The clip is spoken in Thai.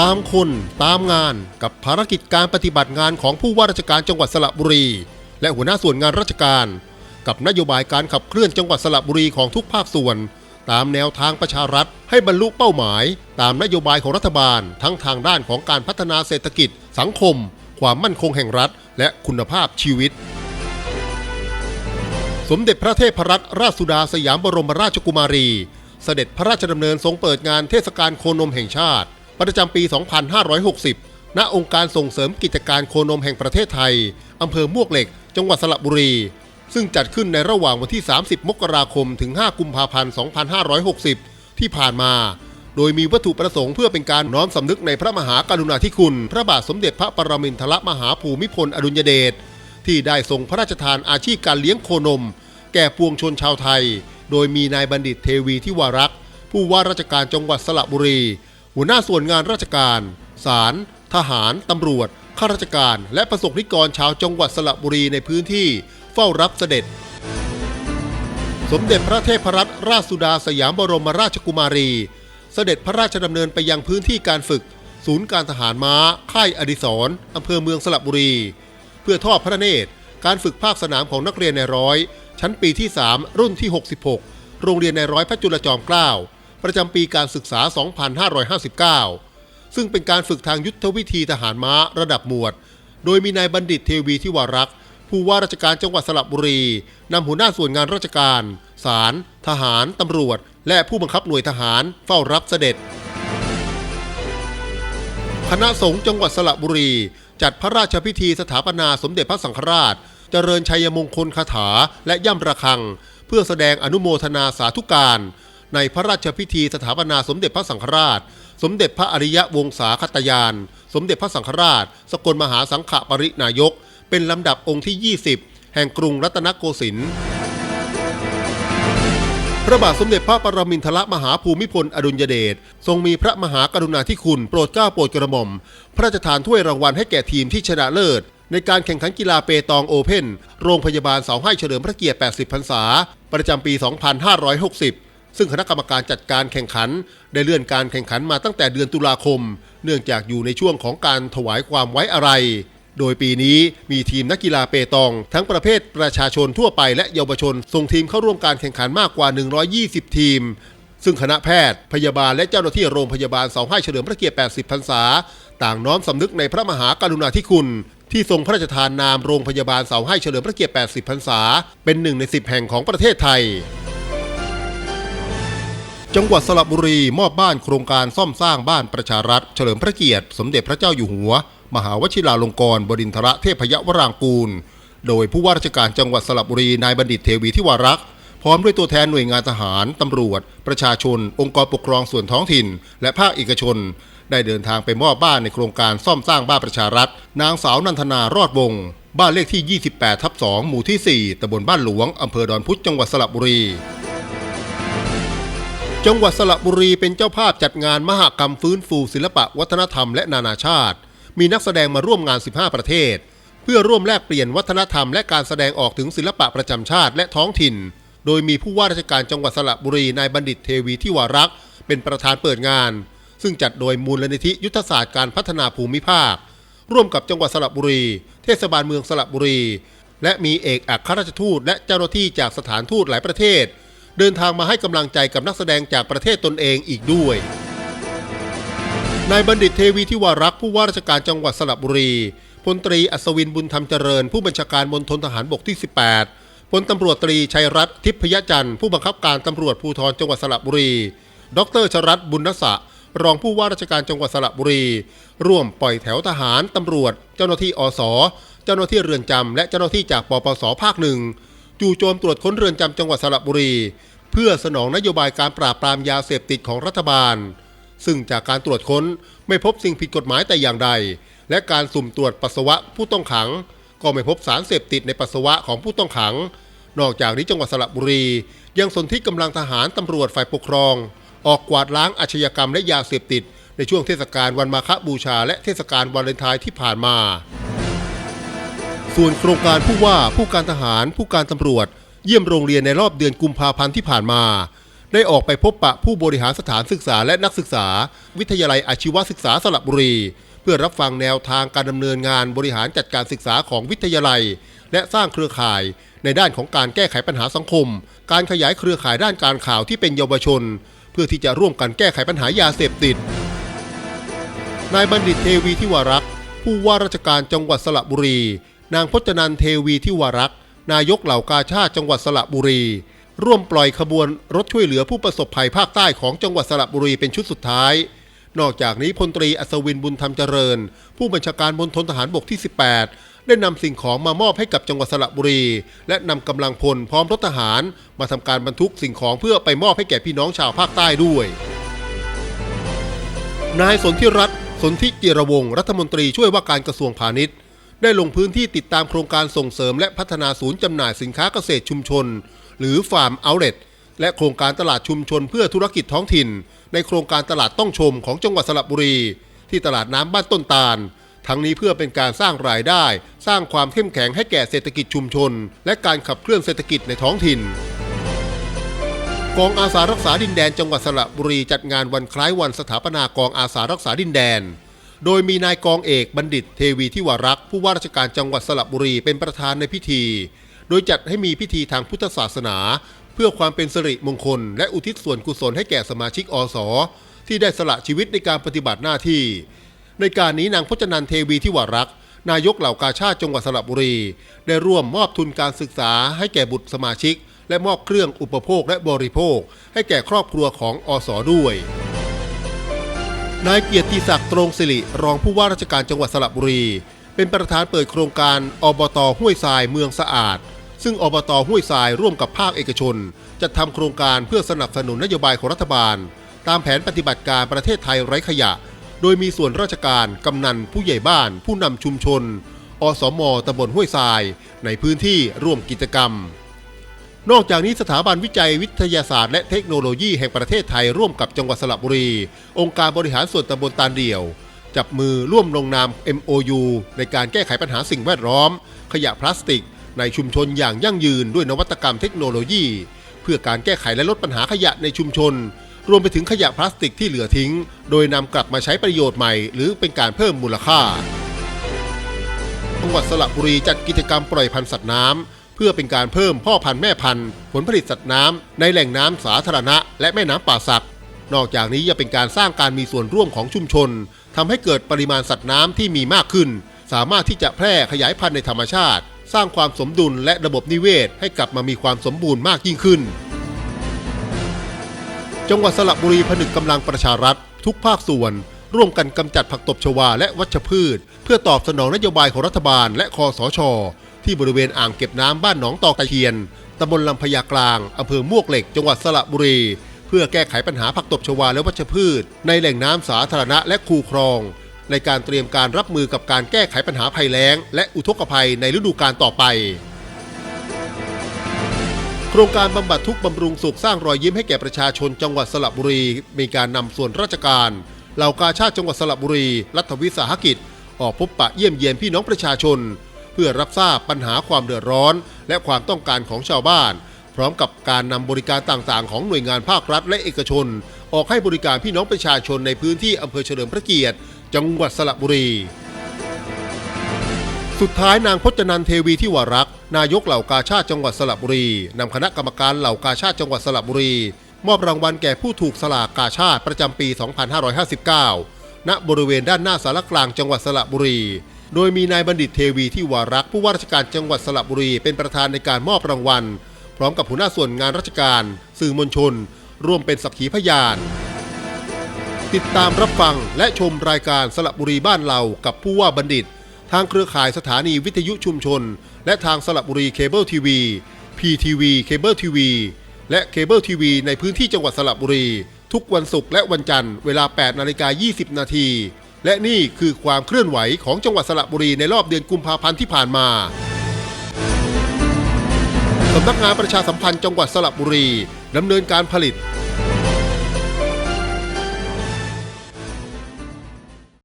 ตามคน ตามงานกับภารกิจการปฏิบัติงานของผู้ว่าราชการจังหวัดสระบุรี และหัวหน้าส่วนงานราชการ กับนโยบายการขับเคลื่อนจังหวัดสระบุรีของทุกภาคส่วน ตามแนวทางประชารัฐ ให้บรรลุเป้าหมาย ตามนโยบายของรัฐบาล ทั้งทางด้านของการพัฒนาเศรษฐกิจ สังคม ความมั่นคงแห่งรัฐ และคุณภาพชีวิต สมเด็จพระเทพรัตนราชสุดาสยามบรมราชกุมารี เสด็จพระราชดำเนินทรงเปิดงานเทศกาลโคนมแห่งชาติ ประจำปี 2560 ณ องค์การส่งเสริมกิจการโคนมแห่งประเทศไทย อำเภอมวกเหล็ก จังหวัดสระบุรี ซึ่งจัดขึ้นในระหว่างวันที่ 30 มกราคม ถึง 5 กุมภาพันธ์ 2560 ที่ผ่านมา โดยมีวัตถุประสงค์เพื่อเป็นการน้อมสำนึกในพระมหากรุณาธิคุณ พระบาทสมเด็จพระปรมินทรมหาภูมิพลอดุลยเดช ที่ได้ทรงพระราชทานอาชีพการเลี้ยงโคนม แก่ปวงชนชาวไทย โดยมีนายบัณฑิตเทวีที่วารักษ์ผู้ว่าราชการจังหวัดสระบุรี หัวหน้าส่วนงานราชการ ศาล ทหาร ตำรวจ ข้าราชการ และประสบนิกรชาวจังหวัดสระบุรีในพื้นที่เฝ้ารับเสด็จ สมเด็จพระเทพรัตนราชสุดาสยามบรมราชกุมารี เสด็จพระราชดำเนินไปยังพื้นที่การฝึก ศูนย์การทหารม้า ค่ายอดิศรอำเภอเมืองสระบุรี เพื่อทอดพระเนตร การฝึกภาคสนามของนักเรียนในร้อย ชั้นปีที่ 3 รุ่นที่ 66 โรงเรียนในร้อยพระจุลจอมเกล้า ประจำปีการศึกษา 2559 ซึ่งเป็นการฝึกทางยุทธวิธีทหารม้าระดับหมวด โดยมีนายบัณฑิตเทวีที่วารักษ์ผู้ว่าราชการจังหวัดสระบุรีนำหัวหน้าส่วนงานราชการศาลทหารตำรวจ และผู้บังคับหน่วยทหารเฝ้ารับเสด็จ คณะสงฆ์จังหวัดสระบุรี จัดพระราชพิธีสถาปนาสมเด็จพระสังฆราช เจริญชัยมงคลคาถาและย่ำระฆัง เพื่อแสดงอนุโมทนาสาธุการ ในพระราชพิธีสถาปนาสมเด็จพระสังฆราช สมเด็จพระอริยวงศาคตยาน สมเด็จพระสังฆราช สกลมหาสังฆปรินายก เป็นลำดับองค์ที่ 20 แห่งกรุงรัตนโกสินทร์พระบาทสมเด็จพระปรมินทรมหาภูมิพลอดุลยเดชทรงมีพระมหากรุณาธิคุณโปรดเกล้าโปรดกระหม่อม พระราชทานถ้วยรางวัลให้แก่ทีมที่ชนะเลิศ ในการแข่งขันกีฬาเปตองโอเพ่น โรงพยาบาลเสาให้เฉลิมพระเกียรติ 80 พรรษา ประจำปี 2560 ซึ่งคณะกรรมการจัดการแข่งขัน ได้เลื่อนการแข่งขันมาตั้งแต่เดือนตุลาคม เนื่องจากอยู่ในช่วงของการถวายความไว้อะไร โดยปีนี้มีทีมนักกีฬาเปตอง ทั้งประเภทประชาชนทั่วไปและเยาวชน ส่งทีมเข้าร่วมการแข่งขันมากกว่า 120 ทีม ซึ่งคณะแพทย์ พยาบาลและเจ้าหน้าที่โรงพยาบาลเสาให้เฉลิมพระเกียรติ 80 พรรษา ต่างน้อมสำนึกในพระมหากรุณาธิคุณที่ทรงพระราชทานนามโรงพยาบาลเสาให้เฉลิมพระเกียรติ 80 พรรษา เป็นหนึ่งใน 10 แห่งของประเทศไทย จังหวัดสระบุรีมอบบ้านโครงการซ่อมสร้างบ้านประชารัฐ เฉลิมพระเกียรติ สมเด็จพระเจ้าอยู่หัว มหาวชิราลงกรณ์บดินทรเทพยวรางกูล โดยผู้ว่าราชการจังหวัดสระบุรีนายบัณฑิตเทวีที่วารักษ์พร้อมด้วยตัวแทนหน่วยงานทหาร ตำรวจ ประชาชน องค์กรปกครองส่วนท้องถิ่น และภาคเอกชน ได้เดินทางไปมอบบ้านในโครงการซ่อมสร้างบ้านประชารัฐ นางสาวนันทนารอดวงศ์บ้านเลขที่ 28 ทับ 2 หมู่ที่ 4ตำบลบ้านหลวงอำเภอดอนพุธจังหวัดสระบุรี จังหวัดสระบุรีเป็นเจ้าภาพจัดงานมหกรรมฟื้นฟูศิลปะวัฒนธรรมและนานาชาติ มีนักแสดงมาร่วมงาน 15 ประเทศ เพื่อร่วมแลกเปลี่ยนวัฒนธรรมและการแสดงออกถึงศิลปะประจำชาติและท้องถิ่น โดยมีผู้ว่าราชการจังหวัดสระบุรีนายบัณฑิตเทวีที่วารักษ์เป็นประธานเปิดงาน ซึ่งจัดโดยมูลนิธิยุทธศาสตร์การพัฒนาภูมิภาค ร่วมกับจังหวัดสระบุรี เทศบาลเมืองสระบุรี และมีเอกอัครราชทูตและเจ้าหน้าที่จากสถานทูตหลายประเทศ เดินทางมาให้กำลังใจกับนักแสดงจากประเทศตนเองอีกด้วยนายบัณฑิตเทวีที่วารักษ์ผู้ว่าราชการจังหวัดสระบุรีพลตรีอัศวินบุญธรรมเจริญ ผู้บัญชาการมณฑลทหารบกที่ 18พลตำรวจตรีชัยรัตน์ทิพยจันทร์ผู้บังคับการตำรวจภูธรจังหวัดสระบุรี ดรชรัตบุญนสะรองผู้ว่าราชการจังหวัดสระบุรี ร่วมปล่อยแถวทหารตำรวจ เจ้าหน้าที่อส เจ้าหน้าที่เรือนจำและเจ้าหน้าที่จากปปสภาคหนึ่ง จู่โจมตรวจค้นเรือนจำจังหวัดสระบุรี เพื่อสนองนโยบายการปราบปรามยาเสพติดของรัฐบาล ซึ่งจากการตรวจค้นไม่พบสิ่งผิดกฎหมายแต่อย่างใด และการสุ่มตรวจปัสสาวะผู้ต้องขัง ก็ไม่พบสารเสพติดในปัสสาวะของผู้ต้องขัง นอกจากนี้จังหวัดสระบุรี ยังสนที่กำลังทหารตำรวจฝ่ายปกครอง ออกกวาดล้างอาชญากรรมและยาเสพติด ในช่วงเทศกาลวันมาฆบูชา และเทศกาลวาเลนไทน์ที่ผ่านมา ส่วนโครงการผู้ว่าผู้การทหาร ผู้การตำรวจ เยี่ยมโรงเรียนในรอบเดือนกุมภาพันธ์ที่ผ่านมา ได้ออกไปพบปะผู้บริหารสถานศึกษาและนักศึกษา วิทยาลัยอาชีวศึกษาสระบุรี เพื่อรับฟังแนวทางการดำเนินงานบริหารจัดการศึกษาของวิทยาลัย และสร้างเครือข่าย ในด้านของการแก้ไขปัญหาสังคม การขยายเครือข่ายด้านการข่าวที่เป็นเยาวชน เพื่อที่จะร่วมกันแก้ไขปัญหายาเสพติดนายบัณฑิตเทวีทิวารักษ์ผู้ว่าราชการจังหวัดสระบุรี นางพจนันเทวีทิวารักษ์นายกเหล่ากาชาติจังหวัดสระบุรี ร่วมปล่อยขบวนรถช่วยเหลือผู้ประสบภัยภาคใต้ของจังหวัดสระบุรีเป็นชุดสุดท้าย นอกจากนี้พลตรีอัศวินบุญธรรมเจริญ ผู้บัญชาการมณฑลทหารบกที่ 18 ได้นำสิ่งของมามอบให้กับจังหวัดสระบุรี และนำกำลังพลพร้อมรถทหารมาทำการบรรทุกสิ่งของเพื่อไปมอบให้แก่พี่น้องชาวภาคใต้ด้วยนายสนธิรัตน์สนธิจิรวงรัฐมนตรีช่วยว่าการกระทรวงพาณิชย์ ได้ลงพื้นที่ติดตามโครงการส่งเสริมและพัฒนาศูนย์จำหน่ายสินค้าเกษตรชุมชน หรือฟาร์มเอาเลตและโครงการตลาดชุมชนเพื่อธุรกิจท้องถิ่น ในโครงการตลาดต้องชมของจังหวัดสระบุรี ที่ตลาดน้ำบ้านต้นตาล ทั้งนี้เพื่อเป็นการสร้างรายได้ สร้างความเข้มแข็งให้แก่เศรษฐกิจชุมชน และการขับเคลื่อนเศรษฐกิจในท้องถิ่นกองอาสารักษาดินแดนจังหวัดสระบุรีจัดงานวันคล้ายวันสถาปนากองอาสารักษาดินแดน โดยมีนายกองเอกบัณฑิตเทวีทิวารักษ์ผู้ว่าราชการจังหวัดสระบุรีเป็นประธานในพิธี โดยจัดให้มีพิธีทางพุทธศาสนา เพื่อความเป็นสิริมงคล และอุทิศส่วนกุศลให้แก่สมาชิกอสที่ได้สละชีวิตในการปฏิบัติหน้าที่ ในการนี้นางพจนันเทวีทิวารักษ์นายกเหล่ากาชาติจังหวัดสระบุรี ได้ร่วมมอบทุนการศึกษาให้แก่บุตรสมาชิก และมอบเครื่องอุปโภคและบริโภค ให้แก่ครอบครัวของอสด้วย นายเกียรติศักดิ์ตรงสิริรองผู้ว่าราชการจังหวัดสระบุรี เป็นประธานเปิดโครงการอบตห้วยทรายเมืองสะอาด ซึ่งอบตห้วยทรายร่วมกับภาคเอกชนจะทำโครงการเพื่อสนับสนุนนโยบายของรัฐบาล ตามแผนปฏิบัติการประเทศไทยไร้ขยะ โดยมีส่วนราชการกำนันผู้ใหญ่บ้าน ผู้นำชุมชน อสมตำบลห้วยทราย ในพื้นที่ร่วมกิจกรรม นอกจากนี้สถาบันวิจัยวิทยาศาสตร์และเทคโนโลยีแห่งประเทศไทยร่วมกับจังหวัดสระบุรี องค์การบริหารส่วนตำบลตาลเดี่ยว จับมือร่วมลงนาม MOU ในการแก้ไขปัญหาสิ่งแวดล้อม ขยะพลาสติก ในชุมชนอย่างยั่งยืนด้วยนวัตกรรมเทคโนโลยี เพื่อการแก้ไขและลดปัญหาขยะในชุมชน รวมไปถึงขยะพลาสติกที่เหลือทิ้ง โดยนำกลับมาใช้ประโยชน์ใหม่ หรือเป็นการเพิ่มมูลค่าจังหวัดสระบุรีจัดกิจกรรมปล่อยพันธุ์สัตว์น้ำ เพื่อเป็นการเพิ่มพ่อพันธุ์แม่พันธุ์ ผลผลิตสัตว์น้ำในแหล่งน้ำสาธารณะ และแม่น้ำป่าสัก นอกจากนี้ยังเป็นการสร้างการมีส่วนร่วมของชุมชนทำให้เกิดปริมาณสัตว์น้ำที่มีมากขึ้น สามารถที่จะแพร่ขยายพันธุ์ในธรรมชาติ สร้างความสมดุลและระบบนิเวศ ให้กลับมามีความสมบูรณ์มากยิ่งขึ้น จังหวัดสระบุรีผนึกกำลังประชารัฐ ทุกภาคส่วนร่วมกันกำจัดผักตบชวาและวัชพืช เพื่อตอบสนองนโยบายของรัฐบาลและคอสช ที่บริเวณอ่างเก็บน้ำบ้านหนองตอกตะเคียนตำบลลำพญากลางอำเภอมวกเหล็ก จังหวัดสระบุรี เพื่อแก้ไขปัญหาผักตบชวาและวัชพืช ในแหล่งน้ำสาธารณะและคูคลอง ในการเตรียมการรับมือกับการแก้ไขปัญหาภัยแล้ง และอุทกภัยในฤดูกาลต่อไป โครงการบำบัดทุกบำรุงสุขสร้างรอยยิ้มให้แก่ประชาชนจังหวัดสระบุรี มีการนำส่วนราชการเหล่ากาชาติจังหวัดสระบุรี รัฐวิสาหกิจ ออกพบปะเยี่ยมเยียนพี่น้องประชาชน เพื่อรับทราบปัญหาความเดือดร้อน และความต้องการของชาวบ้าน พร้อมกับการนำบริการต่างๆ ของหน่วยงานภาครัฐและเอกชน ออกให้บริการพี่น้องประชาชนในพื้นที่อำเภอเฉลิมพระเกียรติ จังหวัดสระบุรี สุดท้ายนางพจนันเทวีที่วารัก นายกเหล่ากาชาติจังหวัดสระบุรีนำคณะกรรมการเหล่ากาชาติจังหวัดสระบุรี มอบรางวัลแก่ผู้ถูกสลากกาชาติประจำปี 2559 ณ บริเวณด้านหน้าสารกลางจังหวัดสระบุรี โดยมีนายบัณฑิตเทวีที่วารักผู้ว่าราชการจังหวัดสระบุรี เป็นประธานในการมอบรางวัล พร้อมกับหัวหน้าส่วนงานราชการ สื่อมวลชน ร่วมเป็นสักขีพยาน ติดตามรับฟังและชมรายการสระบุรีบ้านเรากับผู้ว่าบัณฑิต ทางเครือข่ายสถานีวิทยุชุมชน และทางสระบุรีเคเบิลทีวี PTV เคเบิลทีวีและเคเบิลทีวีในพื้นที่จังหวัดสระบุรี ทุกวันศุกร์และวันจันทร์เวลา 8 นาฬิกา 20 นาที และนี่คือความเคลื่อนไหวของจังหวัดสระบุรีในรอบเดือนกุมภาพันธ์ที่ผ่านมาสำนักงานประชาสัมพันธ์จังหวัดสระบุรีดำเนินการผลิต